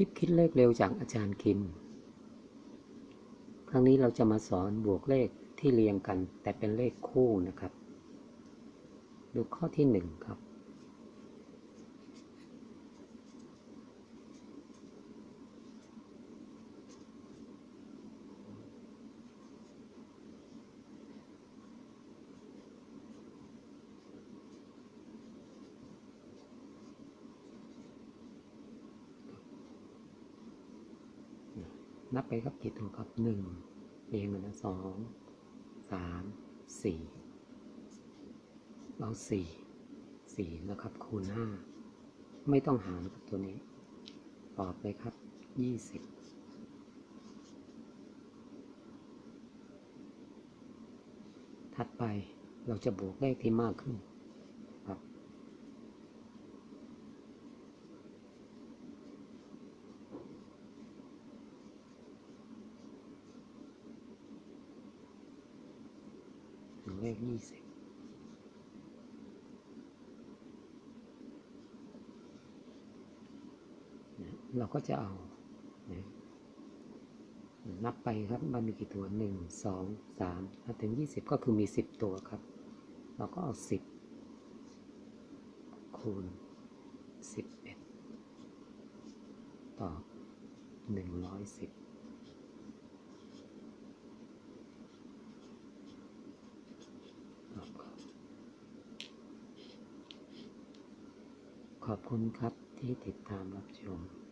ทิปคิดเลขเร็วจากอาจารย์คิม ครั้งนี้เราจะมาสอนบวกเลขที่เรียงกัน แต่เป็นเลขคู่นะครับ ดูข้อที่หนึ่งครับ นับไปครับกี่ตัวครับหนึ่งเรียงกันนะสองสามสี่เอาสี่สี่นะครับ คูณห้าไม่ต้องหารกับตัวนี้ตอบเลยครับยี่สิบถัดไปเราจะบวกเลขที่มากขึ้น ถึงเลขยี่สิบเราก็จะเอานะนับไปครับมันมีกี่ตัวหนึ่งสองสามถ้าถึงยี่สิบก็คือมีสิบตัวครับ เราก็เอาสิบคูณสิบเอ็ดต่อหนึ่งร้อยสิบ ขอบคุณครับที่ติดตามรับชม